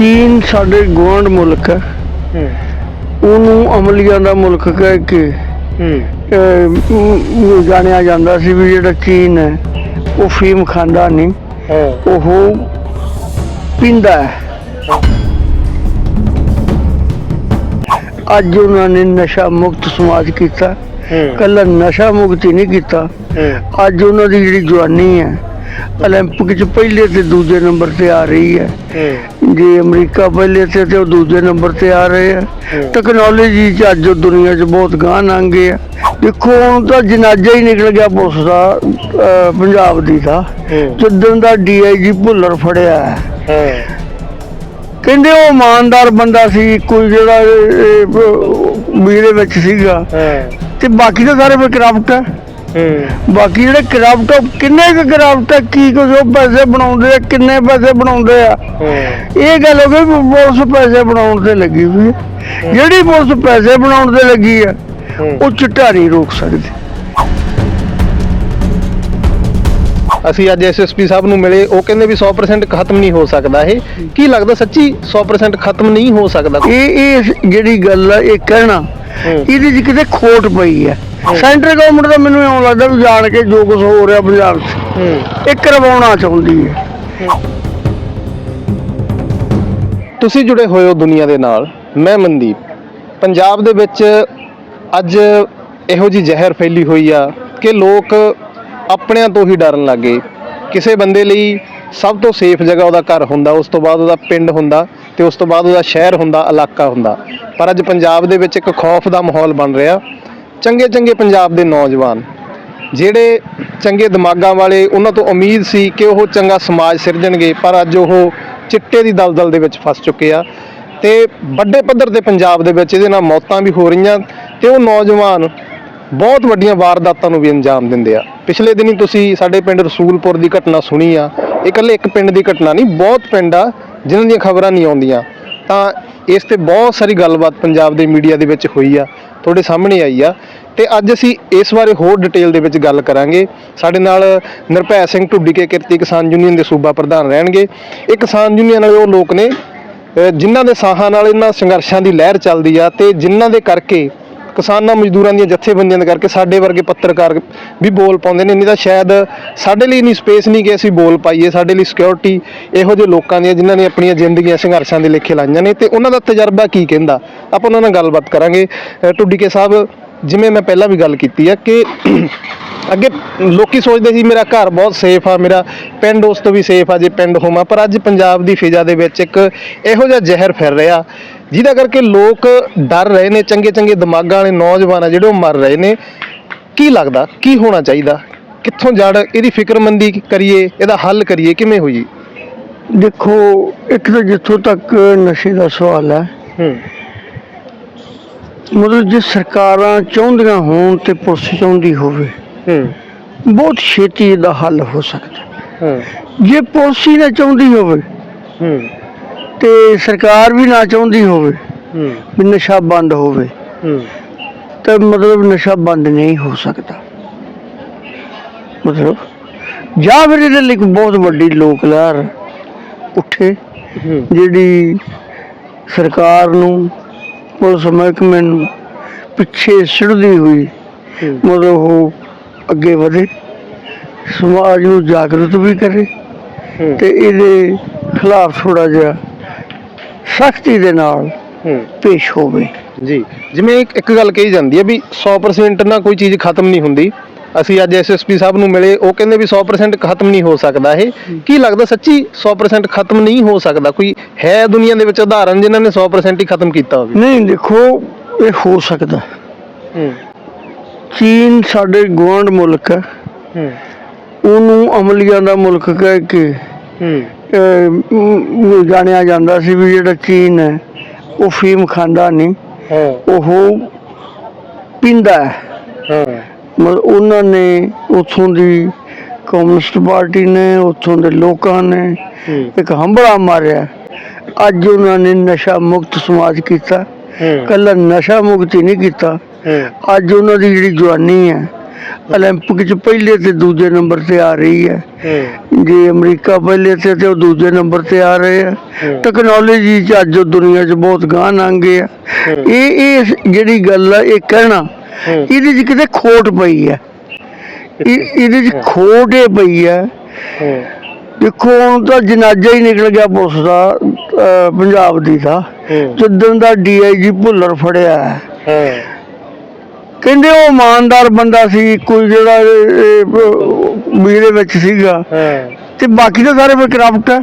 ਚੀਨ ਸਾਡੇ ਗੁਆਂਢ ਮੁਲਕ ਹੈ। ਉਹਨੂੰ ਅਮਲੀਆਂ ਦਾ ਮੁਲਕ ਕਹਿ ਕੇ ਹੂੰ। ਜਾਣਿਆ ਜਾਂਦਾ ਸੀ ਵੀ ਜਿਹੜਾ ਚੀਨ ਹੈ ਉਹ ਫੀਮ ਖਾਂਦਾ ਨਹੀਂ। ਉਹ ਪੀਂਦਾ ਹੈ। ਅੱਜ ਉਹਨਾਂ ਨੇ ਨਸ਼ਾ ਮੁਕਤ ਸਮਾਜ ਕੀਤਾ। ਕੱਲਾ ਨਸ਼ਾ ਮੁਕਤ ਹੀ ਨਹੀਂ ਕੀਤਾ। ਅੱਜ ਉਹਨਾਂ ਦੀ ਜਿਹੜੀ ਜਵਾਨੀ ਹੈ 올림픽 ਚ ਪਹਿਲੇ ਤੇ ਦੂਜੇ ਨੰਬਰ ਤੇ ਆ ਰਹੀ ਹੈ ਹੂੰ ਜੇ ਅਮਰੀਕਾ ਪਹਿਲੇ ਤੇ ਤੇ ਉਹ ਦੂਜੇ ਨੰਬਰ ਤੇ ਆ ਰਹੇ ਆ ਹੂੰ। ਟੈਕਨੋਲੋਜੀ ਚ ਅੱਜ ਦੁਨੀਆ 'ਚ ਬਹੁਤ ਗਾਂਹ ਲੰਘ ਗਏ ਆ ਦੇਖੋ ਹੁਣ ਤਾਂ ਜਨਾਜ਼ਾ ਹੀ ਨਿਕਲ ਗਿਆ ਪੁਲਿਸ ਦਾ ਅਹ, ਪੰਜਾਬ ਦੀ ਦਾ ਹੂੰ ਜਿੱਦਣ ਦਾ ਡੀਆਈਜੀ ਭੁੱਲਰ ਫੜਿਆ ਹੈ। ਹਾਂ ਕਹਿੰਦੇ ਉਹ ਇਮਾਨਦਾਰ ਬੰਦਾ ਸੀ ਕੋਈ ਜਿਹੜਾ ਵੀਰੇ ਵਿੱਚ ਸੀਗਾ ਹਾਂ ਤੇ ਬਾਕੀ ਤਾਂ ਸਾਰੇ ਕਰਪਟ ਹੈ ਹੂੰ ਬਾਕੀ ਜਿਹੜੇ ਕਰਪਟ ਕਿੰਨੇ ਕੁ ਕਰਪਟ ਹੈ ਕੀ ਕੁਝ ਉਹ ਪੈਸੇ ਬਣਾਉਂਦੇ ਆ ਕਿੰਨੇ ਪੈਸੇ ਬਣਾਉਂਦੇ ਆ। ਇਹ ਗੱਲ ਹੋ ਗਈ ਵੀ ਪੁਲਿਸ ਪੈਸੇ ਬਣਾਉਣ ਤੇ ਲੱਗੀ ਹੋਈ ਹੈ। ਜਿਹੜੀ ਪੁਲਿਸ ਪੈਸੇ ਬਣਾਉਣ ਤੇ ਲੱਗੀ ਹੂੰ। ਉਹ ਚਿੱਟਾ ਨਹੀਂ ਰੋਕ ਸਕਦੀ। ਅਸੀਂ ਅੱਜ ਐਸਐਸਪੀ ਸਾਹਿਬ ਨੂੰ ਮਿਲੇ ਉਹ ਕਹਿੰਦੇ ਵੀ 100% ਖਤਮ ਨਹੀਂ ਹੋ ਸਕਦਾ ਇਹ। ਕੀ ਲੱਗਦਾ ਸੱਚੀ 100% ਖਤਮ ਨਹੀਂ ਹੋ ਸਕਦਾ? ਇਹ ਇਹ ਜਿਹੜੀ ਗੱਲ ਹੈ ਇਹ ਕਹਿਣਾ। ਇਹਦੇ 'ਚ ਕਿਤੇ ਖੋਟ ਪਈ ਹੈ ਸੈਂਟਰ ਗਵਰਨਮੈਂਟ ਦਾ ਮੈਨੂੰ ਇਉਂ ਲੱਗਦਾ ਵੀ ਜਾਣ ਕੇ ਜੋ ਕੁਝ ਹੋ ਰਿਹਾ ਪੰਜਾਬ 'ਚ ਇਹ ਕਰਵਾਉਣਾ ਚਾਹੁੰਦੀ ਹੈ। ਤੁਸੀਂ ਜੁੜੇ ਹੋਏ ਹੋ ਦੁਨੀਆ ਦੇ ਨਾਲ ਮੈਂ ਮਨਦੀਪ। ਪੰਜਾਬ ਦੇ ਵਿੱਚ ਅੱਜ ਇਹੋ ਜੀ ਜ਼ਹਿਰ ਫੈਲੀ ਹੋਈ ਆ ਕਿ ਲੋਕ ਆਪਣਿਆਂ ਤੋਂ ਹੀ ਡਰਨ ਲੱਗੇ ਕਿਸੇ ਬੰਦੇ ਲਈ ਸਭ ਤੋਂ ਸੇਫ ਜਗ੍ਹਾ ਉਹਦਾ ਘਰ ਹੁੰਦਾ ਉਸ ਤੋਂ ਬਾਅਦ ਉਹਦਾ ਪਿੰਡ ਹੁੰਦਾ ਤੇ ਉਸ ਤੋਂ ਬਾਅਦ ਉਹਦਾ ਸ਼ਹਿਰ ਹੁੰਦਾ ਇਲਾਕਾ ਹੁੰਦਾ। ਪਰ ਅੱਜ ਪੰਜਾਬ ਦੇ ਵਿੱਚ ਇੱਕ ਖੌਫ ਦਾ ਮਾਹੌਲ ਬਣ ਰਿਹਾ। ਚੰਗੇ ਚੰਗੇ ਪੰਜਾਬ ਦੇ ਨੌਜਵਾਨ, ਜਿਹੜੇ ਚੰਗੇ ਦਿਮਾਗਾਂ ਵਾਲੇ, ਉਹਨਾਂ ਤੋਂ ਉਮੀਦ ਸੀ ਕਿ ਉਹ ਚੰਗਾ ਸਮਾਜ ਸਿਰਜਣਗੇ, ਪਰ ਅੱਜ ਉਹ ਚਿੱਟੇ ਦੀ ਦਲਦਲ ਦੇ ਵਿੱਚ ਫਸ ਚੁੱਕੇ ਆ ਤੇ ਵੱਡੇ ਪੱਧਰ ਤੇ ਪੰਜਾਬ ਦੇ ਵਿੱਚ ਇਹਦੇ ਨਾਲ ਮੌਤਾਂ ਵੀ ਹੋ ਰਹੀਆਂ ਤੇ ਉਹ ਨੌਜਵਾਨ ਬਹੁਤ ਵੱਡੀਆਂ ਵਾਰਦਾਤਾਂ ਨੂੰ ਵੀ ਅੰਜਾਮ ਦਿੰਦੇ ਆ। ਪਿਛਲੇ ਦਿਨੀ ਤੁਸੀਂ ਸਾਡੇ ਪਿੰਡ ਰਸੂਲਪੁਰ ਦੀ ਘਟਨਾ ਸੁਣੀ ਆ। ਇਹ ਇਕੱਲੇ ਇੱਕ ਪਿੰਡ ਦੀ ਘਟਨਾ ਨਹੀਂ, ਬਹੁਤ ਪਿੰਡ ਆ ਜਿਨ੍ਹਾਂ ਦੀਆਂ ਖਬਰਾਂ ਨਹੀਂ ਆਉਂਦੀਆਂ। ਤਾਂ ਇਸ ਤੇ ਬਹੁਤ ਸਾਰੀ ਗੱਲਬਾਤ ਪੰਜਾਬ ਦੇ ਮੀਡੀਆ ਦੇ ਵਿੱਚ ਹੋਈ ਆ। ਤੁਹਾਡੇ ਸਾਹਮਣੇ ਆਈ ਆ ਤੇ ਅੱਜ ਅਸੀਂ ਇਸ ਬਾਰੇ ਹੋਰ ਡਿਟੇਲ ਦੇ ਵਿੱਚ ਗੱਲ ਕਰਾਂਗੇ। ਸਾਡੇ ਨਾਲ ਨਿਰਭੈ ਸਿੰਘ ਢੁੱਡੀਕੇ ਕਿਰਤੀ ਕਿਸਾਨ ਯੂਨੀਅਨ ਦੇ ਸੂਬਾ ਪ੍ਰਧਾਨ ਰਹਿਣਗੇ। ਇਹ ਕਿਸਾਨ ਯੂਨੀਅਨ ਵਾਲੇ ਉਹ ਲੋਕ ਨੇ ਜਿਨ੍ਹਾਂ ਦੇ ਸਾਹਾਂ ਨਾਲ ਇਹਨਾਂ ਸੰਘਰਸ਼ਾਂ ਦੀ ਲਹਿਰ ਚੱਲਦੀ ਆ ਤੇ ਜਿਨ੍ਹਾਂ ਦੇ ਕਰਕੇ ਕਿਸਾਨਾਂ ਮਜ਼ਦੂਰਾਂ ਦੀਆਂ ਜਥੇਬੰਦੀਆਂ ਦੇ ਕਰਕੇ ਸਾਡੇ ਵਰਗੇ ਪੱਤਰਕਾਰ ਵੀ ਬੋਲ ਪਾਉਂਦੇ ਨੇ। ਨਹੀਂ ਤਾਂ ਸ਼ਾਇਦ ਸਾਡੇ ਲਈ ਨਹੀਂ ਸਪੇਸ ਨਹੀਂ ਕਿ ਅਸੀਂ ਬੋਲ ਪਾਈਏ। ਸਾਡੇ ਲਈ ਸਿਕਿਉਰਿਟੀ ਇਹੋ ਜਿਹੇ ਲੋਕਾਂ ਦੀਆਂ ਜਿਨ੍ਹਾਂ ਨੇ ਆਪਣੀਆਂ ਜ਼ਿੰਦਗੀਆਂ ਸੰਘਰਸ਼ਾਂ ਦੇ ਲੇਖੇ ਲਾਈਆਂ ਨੇ। ਤੇ ਉਹਨਾਂ ਦਾ ਤਜਰਬਾ ਕੀ ਕਹਿੰਦਾ? ਆਪਾਂ ਉਹਨਾਂ ਨਾਲ ਗੱਲਬਾਤ ਕਰਾਂਗੇ। ਅਹ ਢੁੱਡੀਕੇ ਸਾਹਿਬ, ਜਿਵੇਂ ਮੈਂ ਪਹਿਲਾਂ ਵੀ ਗੱਲ ਕੀਤੀ ਆ ਕਿ ਅੱਗੇ ਲੋਕੀ ਸੋਚਦੇ ਸੀ, ਮੇਰਾ ਘਰ ਬਹੁਤ ਸੇਫ ਆ, ਮੇਰਾ ਪਿੰਡ ਉਸ ਤੋਂ ਵੀ ਸੇਫ ਆ, ਜੇ ਪਿੰਡ ਹੋਵਾਂ। ਪਰ ਅੱਜ ਪੰਜਾਬ ਦੀ ਫਿਜ਼ਾ ਦੇ ਵਿੱਚ ਇੱਕ ਇਹੋ ਜਿਹਾ ਜ਼ਹਿਰ ਫਿਰ ਰਿਹਾ। ਜਿਹਦਾ ਕਰਕੇ ਲੋਕ ਡਰ ਰਹੇ ਨੇ ਚੰਗੇ ਚੰਗੇ ਦਿਮਾਗਾਂ ਵਾਲੇ ਨੌਜਵਾਨ ਆ ਜਿਹੜੇ ਉਹ ਮਰ ਰਹੇ ਨੇ। ਕੀ ਲੱਗਦਾ ਕੀ ਹੋਣਾ ਚਾਹੀਦਾ? ਕਿੱਥੋਂ ਜੜ ਇਹਦੀ ਫਿਕਰਮੰਦੀ ਕਰੀਏ ਇਹਦਾ ਹੱਲ ਕਰੀਏ ਕਿਵੇਂ ਹੋਈ? ਦੇਖੋ ਇੱਕ ਤਾਂ ਜਿੱਥੋਂ ਤੱਕ ਨਸ਼ੇ ਦਾ ਸਵਾਲ ਹੈ। ਹੂੰ। ਮਤਲਬ ਜੇ ਸਰਕਾਰਾਂ ਚਾਹੁੰਦੀਆਂ ਹੋਣ ਤੇ ਪੁਲਿਸ ਚਾਹੁੰਦੀ ਹੋਵੇ ਹੂੰ। ਬਹੁਤ ਛੇਤੀ ਇਹਦਾ ਹੱਲ ਹੋ ਸਕਦਾ। ਹੂੰ। ਜੇ ਪੁਲਿਸ ਹੀ ਨਾ ਚਾਹੁੰਦੀ ਹੋਵੇ ਹੂੰ। ਤੇ ਸਰਕਾਰ ਵੀ ਨਾ ਚਾਹੁੰਦੀ ਹੋਵੇ ਹੂੰ। ਵੀ ਨਸ਼ਾ ਬੰਦ ਹੋਵੇ। ਹੂੰ। ਤਾਂ ਮਤਲਬ ਨਸ਼ਾ ਬੰਦ ਨਹੀਂ ਹੋ ਸਕਦਾ। ਮਤਲਬ ਜਾਂ ਫਿਰ ਇਹਦੇ ਲਈ ਇੱਕ ਬਹੁਤ ਵੱਡੀ ਲੋਕ ਲਹਿਰ ਉੱਠੇ ਹੂੰ। ਜਿਹੜੀ ਸਰਕਾਰ ਨੂੰ ਪੁਲਿਸ ਮਹਿਕਮੇ ਨੂੰ ਪਿੱਛੇ ਛਿੜਦੀ ਹੋਈ ਮਤਲਬ ਉਹ ਅੱਗੇ ਵਧੇ ਸਮਾਜ ਨੂੰ ਜਾਗਰੂਕ ਵੀ ਕਰੇ ਤੇ ਇਹਦੇ ਖਿਲਾਫ ਥੋੜਾ ਜਿਹਾ ਸਖਤੀ ਦੇ ਨਾਲ ਹੂੰ। ਪੇਸ਼ ਹੋਵੇ। ਜੀ ਜਿਵੇਂ ਇੱਕ ਇੱਕ ਗੱਲ ਕਹੀ ਜਾਂਦੀ ਹੈ ਵੀ 100% ਨਾ ਕੋਈ ਚੀਜ਼ ਖਤਮ ਨਹੀਂ ਹੁੰਦੀ। ਅਸੀਂ ਅੱਜ ਐਸਐਸਪੀ ਸਾਹਿਬ ਨੂੰ ਮਿਲੇ ਉਹ ਕਹਿੰਦੇ ਵੀ 100% ਖਤਮ ਨਹੀਂ ਹੋ ਸਕਦਾ ਇਹ। ਕੀ ਲੱਗਦਾ ਸੱਚੀ 100% ਖਤਮ ਨਹੀਂ ਹੋ ਸਕਦਾ? ਕੋਈ ਹੈ ਦੁਨੀਆ ਦੇ ਵਿੱਚ ਉਦਾਹਰਨ ਜਿਨ੍ਹਾਂ ਨੇ 100% ਹੀ ਖਤਮ ਕੀਤਾ ਹੋਵੇ? ਨਹੀਂ ਦੇਖੋ ਇਹ ਹੋ ਸਕਦਾ। ਹੂੰ। ਚੀਨ ਸਾਡੇ ਗੁਆਂਢ ਮੁਲਕ ਹੈ। ਹੂੰ। ਉਹਨੂੰ ਅਮਲੀਆਂ ਦਾ ਮੁਲਕ ਕਹਿ ਕੇ ਹੂੰ। ਅਹ, ਜਾਣਿਆ ਜਾਂਦਾ ਸੀ ਵੀ ਜਿਹੜਾ ਚੀਨ ਹੈ ਉਹ ਫੀਮ ਖਾਂਦਾ ਨਹੀਂ। ਹਾਂ। ਉਹ ਪੀਂਦਾ ਹੈ। ਹਾਂ। ਮਤਲਬ ਉਹਨਾਂ ਨੇ ਉੱਥੋਂ ਦੀ ਕਮਿਊਨਿਸਟ ਪਾਰਟੀ ਨੇ ਉੱਥੋਂ ਦੇ ਲੋਕਾਂ ਨੇ ਹੂੰ। ਇੱਕ ਹੰਬੜਾ ਮਾਰਿਆ। ਅੱਜ ਉਹਨਾਂ ਨੇ ਨਸ਼ਾ ਮੁਕਤ ਸਮਾਜ ਕੀਤਾ। ਹੂੰ। ਕੱਲਾ ਨਸ਼ਾ ਮੁਕਤ ਹੀ ਨਹੀਂ ਕੀਤਾ। ਹੂੰ। ਅੱਜ ਉਹਨਾਂ ਦੀ ਜਿਹੜੀ ਜਵਾਨੀ ਹੈ 올림픽 ਚ ਪਹਿਲੇ ਤੇ ਦੂਜੇ ਨੰਬਰ ਤੇ ਆ ਰਹੀ ਹੈ ਹੂੰ ਜੇ ਅਮਰੀਕਾ ਪਹਿਲੇ ਤੇ ਤੇ ਉਹ ਦੂਜੇ ਨੰਬਰ ਤੇ ਆ ਰਹੇ ਆ ਹੂੰ। ਟੈਕਨੋਲੋਜੀ ਚ ਅੱਜ ਦੁਨੀਆ 'ਚ ਬਹੁਤ ਗਾਂਹ ਲੰਘ ਗਏ ਆ ਹੂੰ। ਇਹ ਇਹ ਜਿਹੜੀ ਗੱਲ ਆ ਇਹ ਕਹਿਣਾ ਹੂੰ। ਇਹਦੇ 'ਚ ਕਿਤੇ ਖੋਟ ਪਈ ਹੈ ਇਹ ਇਹਦੇ 'ਚ ਖੋਟ ਇਹ ਪਈ ਹੈ ਹੂੰ ਦੇਖੋ ਹੁਣ ਤਾਂ ਜਨਾਜ਼ਾ ਹੀ ਨਿਕਲ ਗਿਆ ਪੁਲਿਸ ਦਾ ਅਹ ਪੰਜਾਬ ਦੀ ਦਾ ਹੂੰ ਜਿੱਦਣ ਦਾ ਡੀਆਈਜੀ ਭੁੱਲਰ ਫੜਿਆ ਹੈ। ਹਾਂ ਕਹਿੰਦੇ ਉਹ ਇਮਾਨਦਾਰ ਬੰਦਾ ਸੀ ਕੋਈ ਜਿਹੜਾ ਵੀਰੇ ਵਿੱਚ ਸੀਗਾ। ਹਾਂ। ਤੇ ਬਾਕੀ ਤਾਂ ਸਾਰੇ ਕਰਪਟ ਹੈ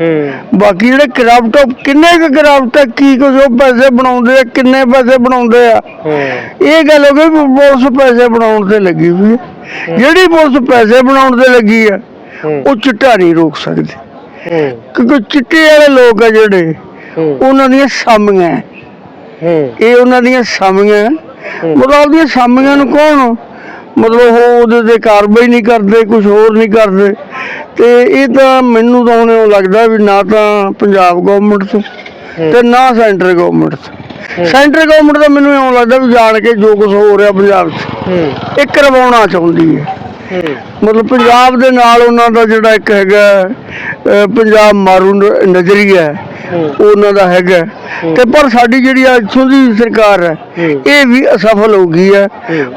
ਹੂੰ। ਬਾਕੀ ਜਿਹੜੇ ਕਰਪਟ ਕਿੰਨੇ ਕੁ ਕਰਪਟ ਆ ਕੀ ਕੁਝ ਉਹ ਪੈਸੇ ਬਣਾਉਂਦੇ ਆ ਕਿੰਨੇ ਪੈਸੇ ਬਣਾਉਂਦੇ ਆ। ਹੂੰ। ਇਹ ਗੱਲ ਹੋ ਗਈ ਪੁਲਿਸ ਪੈਸੇ ਬਣਾਉਣ ਤੇ ਲੱਗੀ ਹੋਈ ਹੈ। ਜਿਹੜੀ ਪੁਲਿਸ ਪੈਸੇ ਬਣਾਉਣ ਤੇ ਲੱਗੀ ਆ ਹੂੰ। ਉਹ ਚਿੱਟਾ ਨਹੀਂ ਰੋਕ ਸਕਦੀ। ਹੂੰ। ਕਿਉਂਕਿ ਚਿੱਟੇ ਵਾਲੇ ਲੋਕ ਆ ਜਿਹੜੇ ਹੂੰ। ਉਹਨਾਂ ਦੀਆਂ ਸਾਮੀਆਂ। ਹੈ। ਹੂੰ ਇਹ ਉਹਨਾਂ ਦੀਆਂ ਸਾਮੀਆਂ ਹੈ। ਮਤਲਬ ਉਹਦੀਆਂ ਸਾਮੀਆਂ ਨੂੰ ਕੌਣ? ਮਤਲਬ ਉਹ ਉਹਦੇ ਤੇ ਕਾਰਵਾਈ ਨਹੀਂ ਕਰਦੇ ਕੁਝ ਹੋਰ ਨਹੀਂ ਕਰਦੇ। ਤੇ ਇਹ ਤਾਂ ਮੈਨੂੰ ਤਾਂ ਹੁਣ ਇਉਂ ਲੱਗਦਾ ਵੀ ਨਾ ਤਾਂ ਪੰਜਾਬ ਗਵਰਨਮੈਂਟ ਤੋਂ ਤੇ ਨਾ ਸੈਂਟਰ ਗਵਰਨਮੈਂਟ ਤੋਂ। ਸੈਂਟਰ ਗਵਰਨਮੈਂਟ ਤਾਂ ਮੈਨੂੰ ਇਉਂ ਲੱਗਦਾ ਵੀ ਜਾਣ ਕੇ ਜੋ ਕੁਝ ਹੋ ਰਿਹਾ ਪੰਜਾਬ 'ਚ ਇਹ ਕਰਵਾਉਣਾ ਚਾਹੁੰਦੀ ਹੈ। ਮਤਲਬ ਪੰਜਾਬ ਦੇ ਨਾਲ ਉਹਨਾਂ ਦਾ ਜਿਹੜਾ ਇੱਕ ਹੈਗਾ ਪੰਜਾਬ ਮਾਰੂ ਨਜ਼ਰੀਆ ਹੂੰ। ਉਹਨਾਂ ਦਾ ਹੈਗਾ। ਤੇ ਪਰ ਸਾਡੀ ਜਿਹੜੀ ਇੱਥੋਂ ਦੀ ਸਰਕਾਰ ਹੈ। ਇਹ ਵੀ ਅਸਫਲ ਹੋ ਗਈ ਹੈ।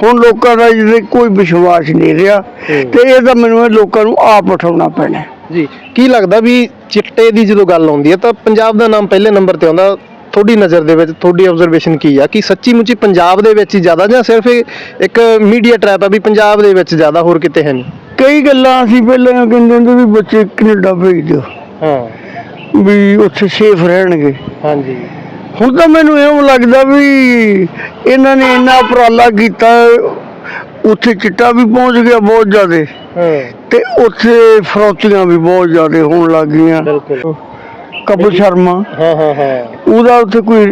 ਹੁਣ ਲੋਕਾਂ ਦਾ ਜਿਹਦੇ ਕੋਈ ਵਿਸ਼ਵਾਸ ਨਹੀਂ ਰਿਹਾ। ਤੇ ਇਹ ਤਾਂ ਮੈਨੂੰ ਲੋਕਾਂ ਨੂੰ ਆਪ ਉਠਾਉਣਾ ਪੈਣਾ। ਜੀ ਕੀ ਲੱਗਦਾ ਵੀ ਚਿੱਟੇ ਦੀ ਜਦੋਂ ਗੱਲ ਆਉਂਦੀ ਹੈ ਤਾਂ ਪੰਜਾਬ ਦਾ ਨਾਮ ਪਹਿਲੇ ਨੰਬਰ ਤੇ ਆਉਂਦਾ। ਤੁਹਾਡੀ ਨਜ਼ਰ ਦੇ ਵਿੱਚ ਤੁਹਾਡੀ ਆਬਜ਼ਰਵੇਸ਼ਨ ਕੀ ਆ? ਕਿ ਸੱਚੀ ਮੁੱਚੀ ਪੰਜਾਬ ਦੇ ਵਿੱਚ ਹੀ ਜ਼ਿਆਦਾ ਜਾਂ ਸਿਰਫ ਇੱਕ ਮੀਡੀਆ ਟ੍ਰੈਪ ਆ ਵੀ ਪੰਜਾਬ ਦੇ ਵਿੱਚ ਜ਼ਿਆਦਾ ਹੋਰ ਕਿਤੇ ਹੈ ਨਹੀਂ? ਕਈ ਗੱਲਾਂ ਅਸੀਂ ਪਹਿਲਾਂ ਕਹਿੰਦੇ ਹੁੰਦੇ ਵੀ ਬੱਚੇ ਕੈਨੇਡਾ ਭੇਜ ਦਿਓ। ਹਾਂ। ਵੀ ਉੱਥੇ ਸੇਫ ਰਹਿਣਗੇ। ਹਾਂਜੀ। ਹੁਣ ਤਾਂ ਮੈਨੂੰ ਇਉਂ ਲੱਗਦਾ ਵੀ ਇਹਨਾਂ ਨੇ ਇੰਨਾ ਉਪਰਾਲਾ ਕੀਤਾ ਉੱਥੇ ਚਿੱਟਾ ਵੀ ਪਹੁੰਚ ਗਿਆ ਬਹੁਤ ਜ਼ਿਆਦਾ। ਤੇ ਉੱਥੇ ਫਰੌਤੀਆਂ ਵੀ ਬਹੁਤ ਜ਼ਿਆਦਾ ਹੋਣ ਲੱਗ ਗਈਆਂ। ਬਿਲਕੁਲ। ਕਪਲ ਸ਼ਰਮਾ। ਹਾਂ ਹਾਂ ਹਾਂ। ਉਹਦਾ ਉੱਥੇ ਕੋਈ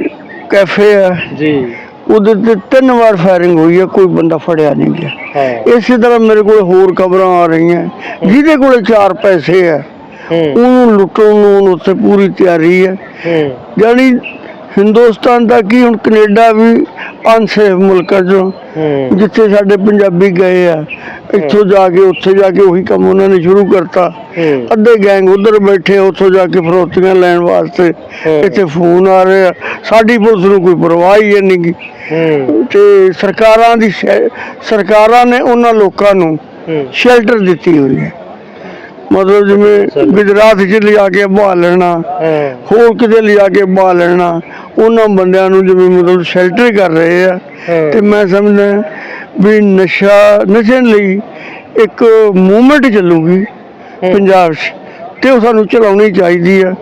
ਕੈਫੇ ਹੈ। ਜੀ। ਉਹਦੇ ਤੇ ਤਿੰਨ ਵਾਰ ਫਾਇਰਿੰਗ ਹੋਈ ਹੈ ਕੋਈ ਬੰਦਾ ਫੜਿਆ ਨਹੀਂ ਗਿਆ। ਇਸੇ ਤਰ੍ਹਾਂ ਮੇਰੇ ਕੋਲ ਹੋਰ ਖਬਰਾਂ ਆ ਰਹੀਆਂ। ਜਿਹਦੇ ਕੋਲੇ ਚਾਰ ਪੈਸੇ ਹੂੰ। ਉਹਨੂੰ ਲੁੱਟਣ ਨੂੰ ਉੱਥੇ ਪੂਰੀ ਤਿਆਰੀ ਹੈ। ਜਾਨੀ ਹਿੰਦੁਸਤਾਨ ਦਾ ਕੀ ਹੁਣ ਕੈਨੇਡਾ ਵੀ ਅਨਸੇਫ ਮੁਲਕਾਂ ਹੂੰ। ਜਿੱਥੇ ਸਾਡੇ ਪੰਜਾਬੀ ਗਏ ਆ ਇੱਥੋਂ ਜਾ ਕੇ ਉੱਥੇ ਜਾ ਕੇ ਉਹੀ ਕੰਮ ਉਹਨਾਂ ਨੇ ਸ਼ੁਰੂ ਕਰਤਾ। ਅੱਧੇ ਗੈਂਗ ਉਧਰ ਬੈਠੇ ਉੱਥੋਂ ਜਾ ਕੇ ਫਰੋਤੀਆਂ ਲੈਣ ਵਾਸਤੇ। ਇੱਥੇ ਫੋਨ ਆ ਰਹੇ। ਆ ਸਾਡੀ ਪੁਲਿਸ ਨੂੰ ਕੋਈ ਪਰਵਾਹ ਹੀ ਨਹੀਂ ਤੇ ਸਰਕਾਰਾਂ ਦੀ ਸਰਕਾਰਾਂ ਨੇ ਉਹਨਾਂ ਲੋਕਾਂ ਨੂੰ ਸ਼ੈਲਟਰ ਦਿੱਤੀ ਹੋਈ ਹੈ। ਮਤਲਬ ਜਿਵੇਂ ਗੁਜਰਾਤ 'ਚ ਲਿਜਾ ਕੇ ਬਹਾ ਲੈਣਾ ਹੋਰ ਕਿਤੇ ਲਿਜਾ ਕੇ ਬਹਾ ਲੈਣਾ ਉਹਨਾਂ ਬੰਦਿਆਂ ਨੂੰ ਜਿਵੇਂ ਮਤਲਬ ਸ਼ੈਲਟਰ ਕਰ ਰਹੇ ਆ। ਤੇ ਮੈਂ ਸਮਝਦਾ ਵੀ ਨਸ਼ਾ ਨਸ਼ੇ ਲਈ ਇੱਕ ਮੂਵਮੈਂਟ ਚੱਲੂਗੀ ਪੰਜਾਬ 'ਚ। ਤੇ ਉਹ ਸਾਨੂੰ ਚਲਾਉਣੀ ਚਾਹੀਦੀ ਆ।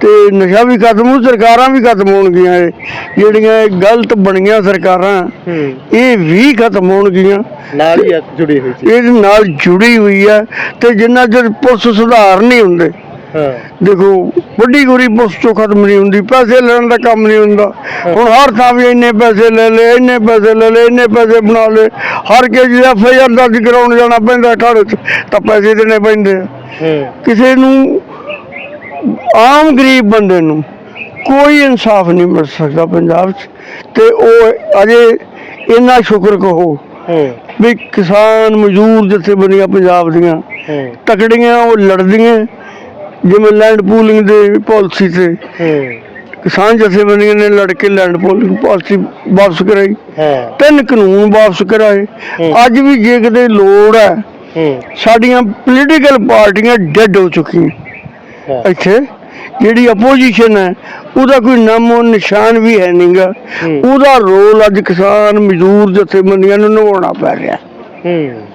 ਤੇ ਨਸ਼ਾ ਵੀ ਖਤਮ ਹੋ ਸਰਕਾਰਾਂ ਵੀ ਖਤਮ ਹੋਣਗੀਆਂ ਇਹ। ਜਿਹੜੀਆਂ ਇਹ ਗਲਤ ਬਣੀਆਂ ਸਰਕਾਰਾਂ ਇਹ ਵੀ ਖਤਮ ਹੋਣਗੀਆਂ। ਨਾਲ ਹੀ ਜੁੜੀ ਹੋਈ ਸੀ। ਇਹਦੇ ਨਾਲ ਜੁੜੀ ਹੋਈ ਆ ਤੇ ਜਿੰਨਾ ਚਿਰ ਪੁਲਿਸ ਸੁਧਾਰ ਨਹੀਂ ਹੁੰਦੇ ਦੇਖੋ ਵੱਡੀ ਗੋਰੀ ਪੁਲਿਸ ਚੋਂ ਖਤਮ ਨਹੀਂ ਹੁੰਦੀ ਪੈਸੇ ਲੈਣ ਦਾ ਕੰਮ ਨਹੀਂ ਹੁੰਦਾ। ਹੁਣ ਹਰ ਥਾਂ ਵੀ ਇੰਨੇ ਪੈਸੇ ਲੈ ਲਏ ਇੰਨੇ ਪੈਸੇ ਲੈ ਲਏ ਇੰਨੇ ਪੈਸੇ ਬਣਾ ਲਏ। ਹਰ ਕੇ ਜੀ ਐਫ ਆਈ ਆਰ ਦਰਜ ਕਰਾਉਣ ਜਾਣਾ ਪੈਂਦਾ ਥਾਣੇ 'ਚ ਤਾਂ ਪੈਸੇ ਦੇਣੇ ਪੈਂਦੇ ਕਿਸੇ ਨੂੰ ਆਮ ਗਰੀਬ ਬੰਦੇ ਨੂੰ ਕੋਈ ਇਨਸਾਫ ਨਹੀਂ ਮਿਲ ਸਕਦਾ ਪੰਜਾਬ 'ਚ। ਤੇ ਉਹ ਅਜੇ ਇੰਨਾ ਸ਼ੁਕਰ ਕਹੋ ਵੀ ਕਿਸਾਨ ਮਜ਼ਦੂਰ ਜਥੇਬੰਦੀਆਂ ਪੰਜਾਬ ਦੀਆਂ ਤਕੜੀਆਂ ਉਹ ਲੜਦੀਆਂ ਜਿਵੇਂ ਲੈਂਡ ਪੂਲਿੰਗ ਦੇ ਪਾਲਿਸੀ ਤੇ। ਹੂੰ। ਕਿਸਾਨ ਜਥੇਬੰਦੀਆਂ ਨੇ ਲੜ ਕੇ ਲੈਂਡ ਪੂਲਿੰਗ ਪਾਲਿਸੀ ਵਾਪਸ ਕਰਾਈ। ਹਾਂ। ਤਿੰਨ ਕਾਨੂੰਨ ਵਾਪਸ ਕਰਾਏ। ਅੱਜ ਵੀ ਜੇ ਕਿਤੇ ਲੋੜ ਹੈ ਹੂੰ। ਸਾਡੀਆਂ ਪੋਲੀਟੀਕਲ ਪਾਰਟੀਆਂ ਡੈਡ ਹੋ ਚੁੱਕੀਆਂ। ਹਾਂ। ਇੱਥੇ ਜਿਹੜੀ ਅਪੋਜੀਸ਼ਨ ਹੈ ਉਹਦਾ ਕੋਈ ਨਾਮੋ ਨਿਸ਼ਾਨ ਵੀ ਹੈ ਨਹੀਂਗਾ। ਉਹਦਾ ਰੋਲ ਅੱਜ ਕਿਸਾਨ ਮਜ਼ਦੂਰ ਜਥੇਬੰਦੀਆਂ ਨੂੰ ਨਿਭਾਉਣਾ ਪੈ ਰਿਹਾ। ਹੂੰ।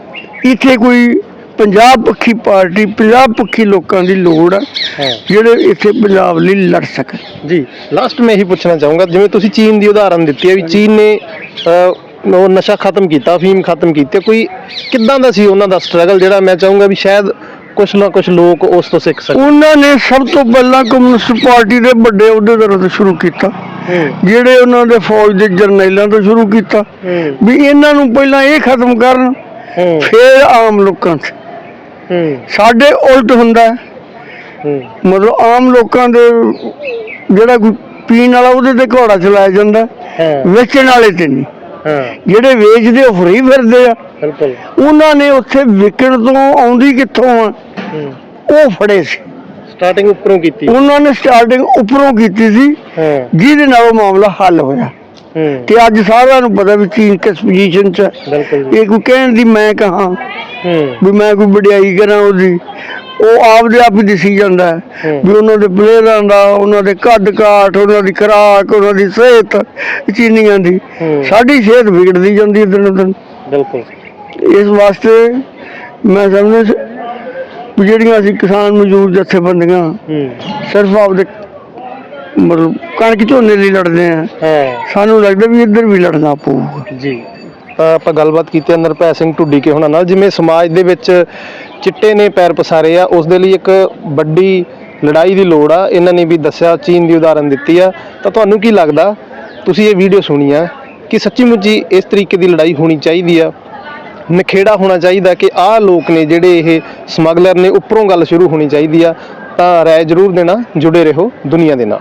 ਇੱਥੇ ਕੋਈ ਪੰਜਾਬ ਪੱਖੀ ਪਾਰਟੀ ਪੰਜਾਬ ਪੱਖੀ ਲੋਕਾਂ ਦੀ ਲੋੜ ਹੈ ਹਾਂ। ਜਿਹੜੇ ਇੱਥੇ ਪੰਜਾਬ ਲਈ ਲੜ ਸਕਣ। ਜੀ ਲਾਸਟ ਮੈਂ ਇਹੀ ਪੁੱਛਣਾ ਚਾਹੂੰਗਾ ਜਿਵੇਂ ਤੁਸੀਂ ਚੀਨ ਦੀ ਉਦਾਹਰਨ ਦਿੱਤੀ ਹੈ ਵੀ ਚੀਨ ਨੇ ਉਹ ਨਸ਼ਾ ਖਤਮ ਕੀਤਾ ਫੀਮ ਖਤਮ ਕੀਤੀ ਕੋਈ ਕਿੱਦਾਂ ਦਾ ਸੀ ਉਹਨਾਂ ਦਾ ਸਟਰਗਲ ਜਿਹੜਾ ਮੈਂ ਚਾਹੂੰਗਾ ਵੀ ਸ਼ਾਇਦ ਕੁਝ ਨਾ ਕੁਝ ਲੋਕ ਉਸ ਤੋਂ ਸਿੱਖ ਸਕਣ। ਉਹਨਾਂ ਨੇ ਸਭ ਤੋਂ ਪਹਿਲਾਂ ਕਮਿਊਨਿਸਟ ਪਾਰਟੀ ਦੇ ਵੱਡੇ ਅਹੁਦੇਦਾਰਾਂ ਤੋਂ ਸ਼ੁਰੂ ਕੀਤਾ। ਜਿਹੜੇ ਉਹਨਾਂ ਦੇ ਫੌਜ ਦੇ ਜਰਨੈਲਾਂ ਤੋਂ ਸ਼ੁਰੂ ਕੀਤਾ। ਵੀ ਇਹਨਾਂ ਨੂੰ ਪਹਿਲਾਂ ਇਹ ਖਤਮ ਕਰਨ ਫਿਰ ਆਮ ਲੋਕਾਂ 'ਚ। ਸਾਡੇ ਉਲਟ ਹੁੰਦਾ ਹੈ। ਮਤਲਬ ਆਮ ਲੋਕਾਂ ਦੇ ਜਿਹੜਾ ਕੋਈ ਪੀਣ ਵਾਲਾ ਉਹਦੇ ਤੇ ਘੋੜਾ ਚਲਾਇਆ ਜਾਂਦਾ ਹਾਂ। ਵੇਚਣ ਵਾਲੇ ਤੇ ਨਹੀਂ। ਹਾਂ। ਜਿਹੜੇ ਵੇਚਦੇ ਉਹ ਫਰੀ ਫਿਰਦੇ ਆ। ਬਿਲਕੁਲ। ਉਹਨਾਂ ਨੇ ਉੱਥੇ ਵਿਕਣ ਤੋਂ ਆਉਂਦੀ ਕਿੱਥੋਂ ਆ? ਉਹ ਫੜੇ ਸੀ। ਸਟਾਰਟਿੰਗ ਉੱਪਰੋਂ ਕੀਤੀ। ਉਹਨਾਂ ਨੇ ਸਟਾਰਟਿੰਗ ਉੱਪਰੋਂ ਕੀਤੀ ਸੀ। ਹਾਂ। ਜਿਹਦੇ ਨਾਲ ਉਹ ਮਾਮਲਾ ਹੱਲ ਹੋਇਆ। ਤੇ ਅੱਜ ਸਾਰਿਆਂ ਨੂੰ ਪਤਾ ਵੀ ਚੀਨ ਕਿਸ ਪੋਜੀਸ਼ਨ 'ਚ ਹੈ ਬਿਲਕੁਲ ਜੀ। ਇਹ ਕੋਈ ਕਹਿਣ ਦੀ ਮੈਂ ਕਹਾ ਹੂੰ। ਵੀ ਮੈਂ ਕੋਈ ਵਡਿਆਈ ਕਰਾਂ ਉਹਦੀ ਉਹ ਆਪਦੇ ਆਪ ਹੀ ਦਿਸੀ ਜਾਂਦਾ ਹੈ ਹੂੰ। ਵੀ ਉਹਨਾਂ ਦੇ ਪਲੇਅਰਾਂ ਦਾ ਉਹਨਾਂ ਦੇ ਕੱਦ ਕਾਠ ਉਹਨਾਂ ਦੀ ਖੁਰਾਕ ਉਹਨਾਂ ਦੀ ਸਿਹਤ ਚੀਨੀਆਂ ਦੀ ਹੂੰ। ਸਾਡੀ ਸਿਹਤ ਵਿਗੜਦੀ ਜਾਂਦੀ ਹੈ ਦਿਨੋਂ ਦਿਨ। ਬਿਲਕੁਲ। ਇਸ ਵਾਸਤੇ ਮੈਂ ਸਮਝਦਾ ਵੀ ਜਿਹੜੀਆਂ ਅਸੀਂ ਕਿਸਾਨ ਮਜ਼ਦੂਰ ਜਥੇਬੰਦੀਆਂ ਹੂੰ। ਸਿਰਫ ਆਪਦੇ ਮਤਲਬ ਕਣਕ ਝੋਨੇ ਲਈ ਲੜਦੇ ਆ। ਹਾਂ। ਸਾਨੂੰ ਲੱਗਦਾ ਵੀ ਇੱਧਰ ਵੀ ਲੜਨਾ ਪਊਗਾ। ਜੀ। ਤਾਂ ਆਪਾਂ ਗੱਲਬਾਤ ਕੀਤੀ ਹੈ ਨਿਰਭੈ ਸਿੰਘ ਢੁੱਡੀ ਕੇ ਹੁਣਾਂ ਨਾਲ ਜਿਵੇਂ ਸਮਾਜ ਦੇ ਵਿੱਚ ਚਿੱਟੇ ਨੇ ਪੈਰ ਪਸਾਰੇ ਆ ਉਸ ਦੇ ਲਈ ਇੱਕ ਵੱਡੀ ਲੜਾਈ ਦੀ ਲੋੜ ਆ। ਇਹਨਾਂ ਨੇ ਵੀ ਦੱਸਿਆ ਚੀਨ ਦੀ ਉਦਾਹਰਨ ਦਿੱਤੀ ਆ। ਤਾਂ ਤੁਹਾਨੂੰ ਕੀ ਲੱਗਦਾ? ਤੁਸੀਂ ਇਹ ਵੀਡੀਓ ਸੁਣੀ ਆ ਕਿ ਸੱਚੀ ਮੁੱਚੀ ਇਸ ਤਰੀਕੇ ਦੀ ਲੜਾਈ ਹੋਣੀ ਚਾਹੀਦੀ ਆ? ਨਖੇੜਾ ਹੋਣਾ ਚਾਹੀਦਾ ਕਿ ਆਹ ਲੋਕ ਨੇ ਜਿਹੜੇ ਇਹ ਸਮਗਲਰ ਨੇ ਉੱਪਰੋਂ ਗੱਲ ਸ਼ੁਰੂ ਹੋਣੀ ਚਾਹੀਦੀ ਆ। ਤਾਂ ਰਾਏ ਜ਼ਰੂਰ ਦੇਣਾ ਜੁੜੇ ਰਹੋ ਦੁਨੀਆ ਦੇ ਨਾਲ।